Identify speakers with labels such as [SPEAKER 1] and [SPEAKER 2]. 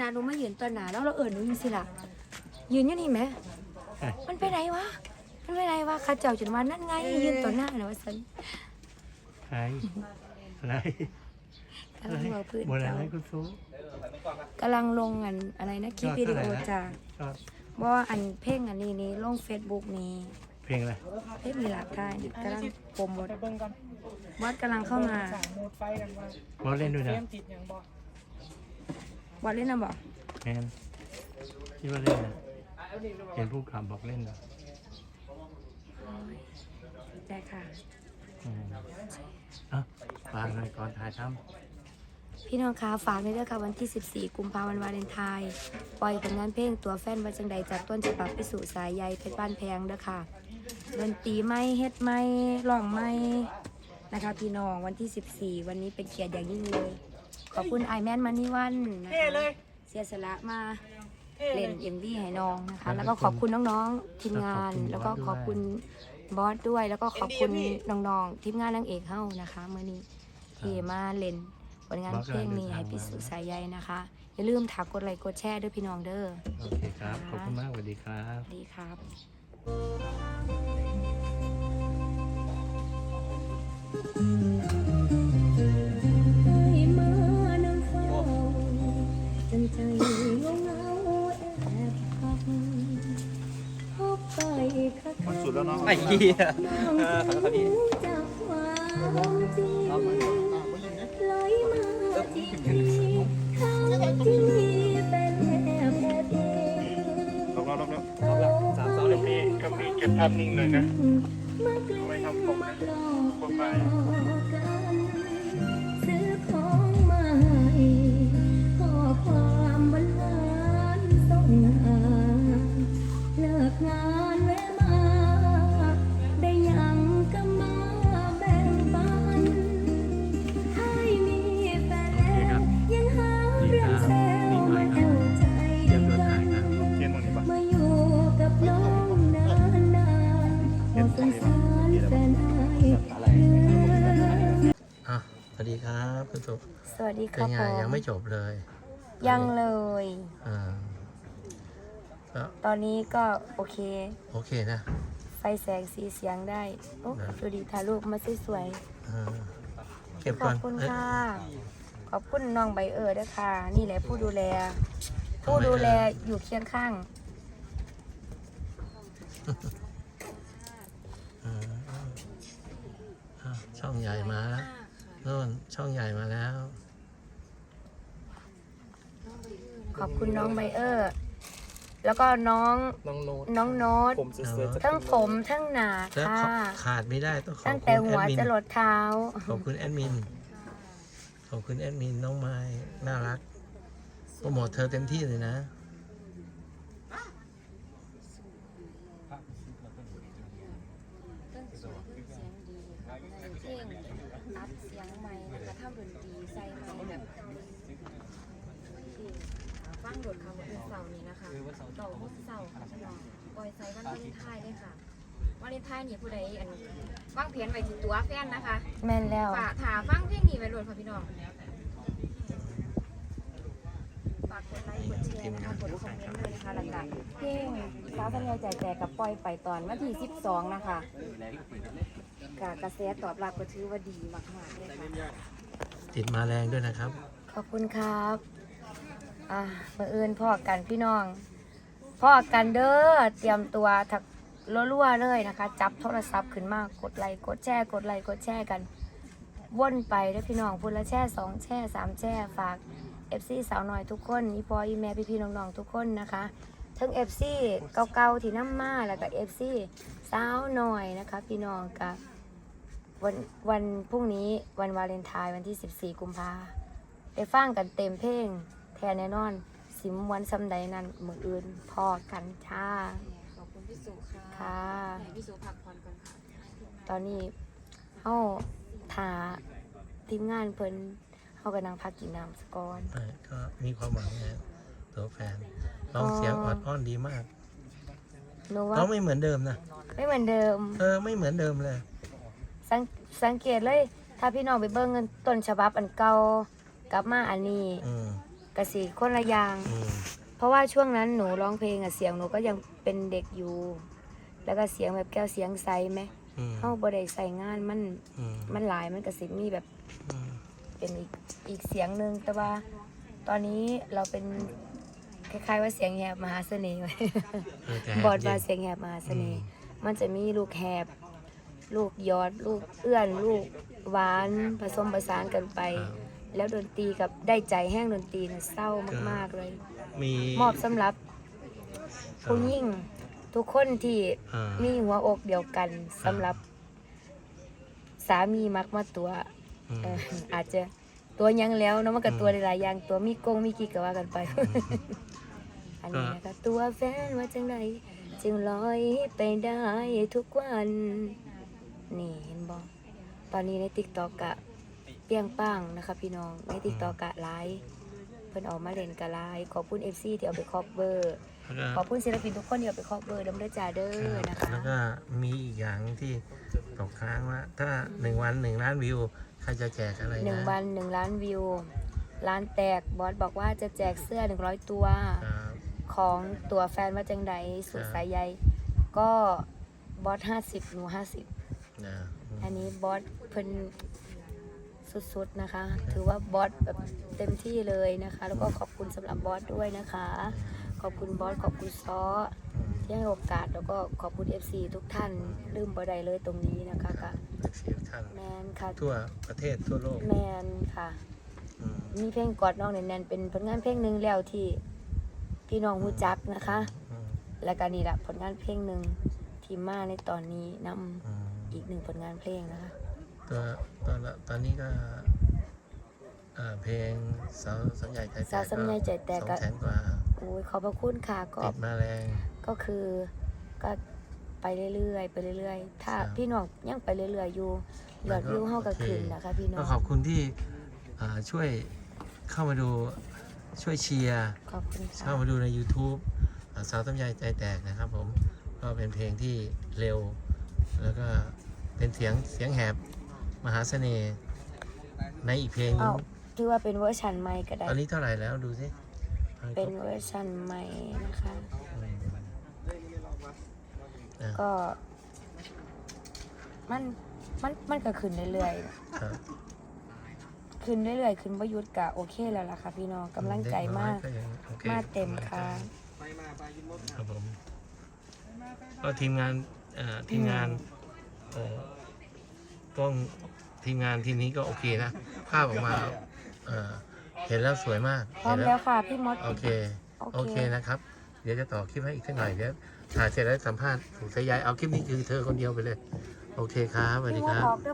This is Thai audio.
[SPEAKER 1] นาดหนูมายืนตอนหนาแล้วเราเอิญหนูยิงสิล่ะยืนอยู่นี่ไหม
[SPEAKER 2] ใช่
[SPEAKER 1] มันไปไหนวะมันไปไหนวะข้าเจ้าจนมานั่นไงยืนต่อหน้านะว่าสัน
[SPEAKER 2] ใครอะไร
[SPEAKER 1] กำลังเบาพื้น
[SPEAKER 2] บนอะ
[SPEAKER 1] เจ้า
[SPEAKER 2] ไรคุณซู
[SPEAKER 1] กำลังลงอันอะไรนะคลิปวิดีโอจ้า
[SPEAKER 2] ชอบ
[SPEAKER 1] เพราะว่าอันเพลงอันนี้นี่ลงเฟซบุ๊กนี่
[SPEAKER 2] เพลงอะไร
[SPEAKER 1] เพลงมีหลากทายนี่กำลังโปรโมท
[SPEAKER 3] ไปเบิ่งกัน
[SPEAKER 1] วัดกำลังเข้ามา
[SPEAKER 3] สามโหมดไฟกันว่า
[SPEAKER 2] บอสเล่นด้วย
[SPEAKER 3] เฟร
[SPEAKER 2] นะ
[SPEAKER 3] มติดอย่างบ่
[SPEAKER 1] วัดเล่นนะบอก
[SPEAKER 2] แมนคิดว่าเล่นนะเห็นผู้ขับบอกเล่นนะ
[SPEAKER 1] ใช่ค่ะ
[SPEAKER 2] อืมอะฝากหน่อยก่อนถ่ายท
[SPEAKER 1] พี่น้องคะฝากในเรื่องค่ะวันที่ 14 กุมภาพันธ์วาเลนไทน์ปล่อยผลงานเพลงตัวแฟนว่าจังใดจากต้นฉบับไปสู่สายใยเพชรบ้านแพงเด้อค่ะดนตรีไม่เฮ็ดไม่ร้องไม่นะคะ พี่น้องวันที่ 14 วันนี้เป็นเกียรติอย่างยิ่งเลย ขอบคุณไอแมนมานิวันนะ
[SPEAKER 3] เท่เล
[SPEAKER 1] คะ
[SPEAKER 3] ย
[SPEAKER 1] เสียสละมา
[SPEAKER 3] เท่เล
[SPEAKER 1] เล่
[SPEAKER 3] ย
[SPEAKER 1] นเอ็มวีให้น้องนะคะ แล้วก็ขอบคุณน้องๆทีมงาน แล้วก็ขอบคุณบอสด้วย แล้วก็ขอบคุณน้องๆทีมงานนางเอกเฮ้านะคะเมื่อนี้ที่มาเล่นผลงานเพลงนี้ให้พิสูจน์สายใยนะคะ อย่าลืมถากกดไลค์กดแชร์ด้วยพี่น้องเด้อำ
[SPEAKER 2] โอเคครับ ขอบคุณมากสวัสดีครับ
[SPEAKER 1] ดีครับ ใจงงเงาแอบพักพบไปคัก
[SPEAKER 4] มันสุดแล้วเนาะ
[SPEAKER 5] ไอ้เหี้ย
[SPEAKER 1] เออขอโทษพี่จากความจริงลอยมาที่ทั้งที่เป็นแค่แค่เพียง
[SPEAKER 4] ลองแล้วลองแล้ว
[SPEAKER 5] รอบละสามสองหนึ่ง
[SPEAKER 4] มีก็มีเก็บภาพนิ่งเลยนะ
[SPEAKER 1] มาเกลีย
[SPEAKER 4] ไม่
[SPEAKER 1] ด
[SPEAKER 4] ทำผม
[SPEAKER 1] มา
[SPEAKER 4] นะ
[SPEAKER 1] หลอก
[SPEAKER 4] คนไป
[SPEAKER 1] เลิกงานแวะมา ได้ยังก็มาแบ่งปัน ให้มีแฟนแล้วยังหาเรื่องแซวมาเอาใจ
[SPEAKER 2] เยี่ยมโดน
[SPEAKER 1] กั
[SPEAKER 2] ถ่าย
[SPEAKER 1] น
[SPEAKER 2] นะ
[SPEAKER 4] เทียนตรงนี้ปะ
[SPEAKER 1] มาอยู่กับน้องนานๆพอสงสารแฟนอายเหลือ
[SPEAKER 2] อะสวัสดีครับคุณสุ
[SPEAKER 1] สวัสดีค
[SPEAKER 2] เป็
[SPEAKER 1] รั
[SPEAKER 2] น
[SPEAKER 1] บ
[SPEAKER 2] ไง
[SPEAKER 1] ผม
[SPEAKER 2] ยังไม่จบเลย
[SPEAKER 1] ยังเลย
[SPEAKER 2] อ่า ก็
[SPEAKER 1] ตอนนี้ก็โอเค
[SPEAKER 2] โอเคนะ
[SPEAKER 1] ไฟแสงสีเสียงได้ โอ้
[SPEAKER 2] นะ
[SPEAKER 1] ดูดีถ่ายรูปมาสวย
[SPEAKER 2] อ่าเก็บ
[SPEAKER 1] ๆข
[SPEAKER 2] ก่
[SPEAKER 1] อ
[SPEAKER 2] อบน
[SPEAKER 1] คุณ
[SPEAKER 2] เอ้ย
[SPEAKER 1] ค่ะ ขอบคุณน้องใบเออร์ด้วยค่ะ นี่แหละผู้ดูแลผู้ดูแลอยู่เคียงข้าง
[SPEAKER 2] อ่าอะช่องใหญ่มาแล้วโน่นช่องใหญ่มาแล้ว
[SPEAKER 1] ขอบคุณน้องใบเออร์ แล้วก็น้อง
[SPEAKER 5] น้องโน้ต
[SPEAKER 1] น้องโน้ต
[SPEAKER 5] ผมเสือๆจะ
[SPEAKER 1] ทั้งผมทั้งหนา
[SPEAKER 2] แล้ว
[SPEAKER 1] ค่ะ
[SPEAKER 2] ขอขาดไม่ได้ต้องขอบ
[SPEAKER 1] ตั้ง
[SPEAKER 2] คุ
[SPEAKER 1] แต่
[SPEAKER 2] ณ
[SPEAKER 1] หั
[SPEAKER 2] แอ
[SPEAKER 1] ว
[SPEAKER 2] ดมิน
[SPEAKER 1] จะหลดเท้า
[SPEAKER 2] ขอบคุณแอดมิน ขอบคุณแอดมินน้องไม้น่ารักโปรโมทเธอเต็มที่เลยนะ
[SPEAKER 1] เครื่องเสียงเสียงดีในเพลงอัดเสียงใหม่นะคะทำดนตรีใส่ใหม่แบบที่ฟังโดดคำว่าเป็นเสาร์นี้นะคะเก่าพุทธเสาร์ค่ะพี่น้องปล่อยใส่วันวาเลนไทน์เลยค่ะวาเลนไทน์นี่ผู้ใดอันวางเพียนไว้ที่ตัวแฟนนะคะ
[SPEAKER 6] แม่นแล้ว
[SPEAKER 1] ฝากถาฟังเพลงนี้ไว้โหลดค่ะพี่น้องฝากกดไลค์กดแชร์นะคะกดคอมเมนต์ด้วยนะคะหลักๆเพลงสาวสัญญาใจแจกกับปล่อยไปตอนวันที่ 12 นะคะกกระแสตอบรับก็ถือว่าดีมากๆเลยค่ะ
[SPEAKER 2] ติดมาแรงด้วยนะครับ
[SPEAKER 1] ขอบคุณครับ อ่าบังเอิญพ่อกันพี่น้อง พ่อกันเด้อเตรียมตัวถักรัวๆเลยนะคะ จับโทรศัพท์ขึ้นมากดไลค์กดแชร์กดไลค์กดแชร์กันว่นไปด้อพี่น้องพูดละแช่สองแช่สามแช่ฝาก FC สาวหน่อยทุกคนอีพออีแม่พี่ๆน้องๆทุกคนนะคะทั้ง FC เก่าๆที่น้ำมาแล้วก็ FC สาวหน่อยนะคะ พี่น้องกับวันวันพรุ่งนี้วันวาเลนไทน์วันที่ 14 กุมภาได้ฟังกันเต็มเพลงแทนแน่นอน สิมวันซำใดนั้นมืออื่นพอกันจ้า
[SPEAKER 6] ขอบคุณพี่สุค่ะ
[SPEAKER 1] ค่ะ
[SPEAKER 6] ให้พี่สุพักผ่อนก่อนค่ะ
[SPEAKER 1] ตอนนี้เฮาถาทีมงานเพิ่นเฮากำลังพักกินน้ำสกอน
[SPEAKER 2] ก็มีความหวังนะตัวแฟนร้องเสียงออดอ้อนดีมาก
[SPEAKER 1] หนูว่า
[SPEAKER 2] ร้องไม่เหมือนเดิมนะ
[SPEAKER 1] ไม่เหมือนเดิม
[SPEAKER 2] เออไม่เหมือนเดิมเลย
[SPEAKER 1] สังสังเกตเลย ถ้าพี่น้องไปเบิ่งเงินต้นฉบับอันเก่ากลับมาอันนี้
[SPEAKER 2] อืม
[SPEAKER 1] กะสีคนละอย่าง
[SPEAKER 2] อืม
[SPEAKER 1] เพราะว่าช่วงนั้นหนูร้องเพลงอะเสียงหนูก็ยังเป็นเด็กอยู่ แล้วก็เสียงแบบแก้วเสียงใสไหม
[SPEAKER 2] อืม
[SPEAKER 1] เฮาบ่ได้ใส่งานมัน
[SPEAKER 2] อืม
[SPEAKER 1] มันหลายมันก็สิมีแบบ
[SPEAKER 2] อืม
[SPEAKER 1] เป็นอีกอีกเสียงหนึ่งแต่ว่า ตอนนี้เราเป็นคล้ายๆว่าเสียงแหบมหาเสน่ห์
[SPEAKER 2] เออแต่
[SPEAKER 1] บอดมา
[SPEAKER 2] จริง
[SPEAKER 1] เสียงแหบมหาเสน่ห์มันจะมีลูกแหบ ลูกยอด ลูกเอื้อน ลูกหวานผสมผสานกันไป
[SPEAKER 2] ครับ
[SPEAKER 1] แล้วดนตรีกับได้ใจแห้งดนตรีเนี่ยเศร้ามากๆเลย
[SPEAKER 2] มี
[SPEAKER 1] มอบสำหรับผู้ยิ่งทุกคนที่
[SPEAKER 2] อ่า
[SPEAKER 1] มีหัวอกเดียวกันสำหรับสามีมักมาตัว
[SPEAKER 2] อืม
[SPEAKER 1] เอออาจจะตัวยังแล้วเนาะมันก็ตัวหลายๆอย่างตัวมีกงมีกี่ก็ว่ากันไป อันนี้นะคะตัวแฟนว่าจังไดจึงลอยไปได้ทุกวัน นี่เห็นบอกตอนนี้ในติ๊กตอกกะ เปรี้ยงป้างนะคะพี่น้องในติ๊กตอกกะไลฟ์เพิ่นเออกมาเล่นกะไลฟ์ขอบคุณเอฟซีที่เอาไปคอปเบอร์
[SPEAKER 2] แล้ว
[SPEAKER 1] ข
[SPEAKER 2] ก็
[SPEAKER 1] อบคุณศิลปินทุกคนที่เอาไปคอปเบอร์ดำเด้อจ่าเด้อนะคะ
[SPEAKER 2] แล้วก็มีอีกอย่างที่ตกค้างว่า ถ้าหนึ่งวันหนึ่งล้านวิวใครจะแจกอะไรนะ
[SPEAKER 1] หนึ่งวันหนึ่งล้านวิวล้านแตกบอสบอกว่าจะแจกเสื้อหนึ่งร้อยตัว
[SPEAKER 2] ครับ
[SPEAKER 1] ของตัวแฟนว่าจังใดสุด
[SPEAKER 2] ครับ
[SPEAKER 1] สายใยก็บอสห้าสิบหนูห้าสิบ
[SPEAKER 2] นะอืม
[SPEAKER 1] อันนี้บอสเพิ่น สุดๆนะคะ ถือว่าบอสแบบเต็มที่เลยนะคะ แล้วก็ขอบคุณสำหรับบอสด้วยนะคะ ขอบคุณบอสขอบคุณซอ
[SPEAKER 2] อืม
[SPEAKER 1] ที่ให้โอกาสแล้วก็ขอบคุณ FC ทุกท่านลืมบ่ได้เลยตรงนี้นะคะค่ะ
[SPEAKER 2] เด็กสิบท่าน
[SPEAKER 1] แมนค่ะ
[SPEAKER 2] ทั่วประเทศทั่วโลก
[SPEAKER 1] แมนค่ะ
[SPEAKER 2] อืม
[SPEAKER 1] มีเพลงกอดน้องแน่นๆเป็นผลงานเพลงหนึ่งแล้วที่พี่น้องหูจักนะคะ
[SPEAKER 2] อืม
[SPEAKER 1] และก็นี่แหละผลงานเพลงหนึ่งที่มาในตอนนี้นำ
[SPEAKER 2] อืม
[SPEAKER 1] อีกหนึ่งผลงานเพลงนะคะ
[SPEAKER 2] ตัวตอนละตอนนี้ก็เอ่อเพลงสาวสำใหญ่ใจแตก
[SPEAKER 1] สาวสำใหญ่ใจแตก
[SPEAKER 2] ส
[SPEAKER 1] ก็
[SPEAKER 2] องแสนกว่า
[SPEAKER 1] โอ้ยขอบพระคุณค่ะก็
[SPEAKER 2] ติดมาแรง
[SPEAKER 1] ก็คือก็ไปเรื่อยๆไปเรื่อยๆ ถ้า
[SPEAKER 2] ครับ
[SPEAKER 1] พี่น้องยังไปเรื่อยๆอยู่ยอดวิวเฮาก็
[SPEAKER 2] โอเค
[SPEAKER 1] ขึ้นนะคะพี่น้อ
[SPEAKER 2] ก็
[SPEAKER 1] ง
[SPEAKER 2] ขอบคุณที่อ่าช่วยเข้ามาดูช่วยเชียร์
[SPEAKER 1] ขอบคุณค่ะ
[SPEAKER 2] เข้ามาดูใน YouTube อ่าสาวตำยายใจแตกนะครับผมก็เป็นเพลงที่เร็ว แล้วก็เป็นเสียงเสียงแหบ มหาเสน่ห์ในอีกเพลงนึ
[SPEAKER 1] เอ้างถือว่าเป็นเวอร์ชันใหม่ก็ได้
[SPEAKER 2] ตอนนี้เท่าไหร่แล้วดูสิอาให้
[SPEAKER 1] เป็น
[SPEAKER 2] ครบ
[SPEAKER 1] เวอร์ชันใหม่นะคะ
[SPEAKER 2] อืมอะ
[SPEAKER 1] ก็ มันมันมันก็ขึ้นเรื่อย
[SPEAKER 2] ครับ
[SPEAKER 1] ๆขึ้นเรื่อยๆขึ้นประยุทธ์กะโอเคแล้วล่ะค่ะพี่น้องกำลังใจมาก
[SPEAKER 2] เด็น้อยยังโอค
[SPEAKER 1] มาเต็มค่ะ
[SPEAKER 2] ครับผมก็ทีมงานเอ่อทีมงานเอ่อ กล้องทีมงานทีมนี้ก็โอเคนะ ภาพออกมาเอ่อเห็นแล้วสวยมาก
[SPEAKER 1] พร้อม
[SPEAKER 2] เห็น
[SPEAKER 1] แล้วค่ะพี่มด
[SPEAKER 2] โอเค
[SPEAKER 1] โอเค
[SPEAKER 2] โอเค นะครับ เดี๋ยวจะต่อคลิปให้อีกสักหน่อยเดี๋ยวถ่ายเสร็จแล้วสัมภาษณ์ถูกสายใยเอาคลิปนี้คือเธอคนเดียวไปเลย โอเคครับสวัสดี
[SPEAKER 1] พี่ม
[SPEAKER 2] ค
[SPEAKER 1] ด
[SPEAKER 2] รับ
[SPEAKER 1] ออกเด้อ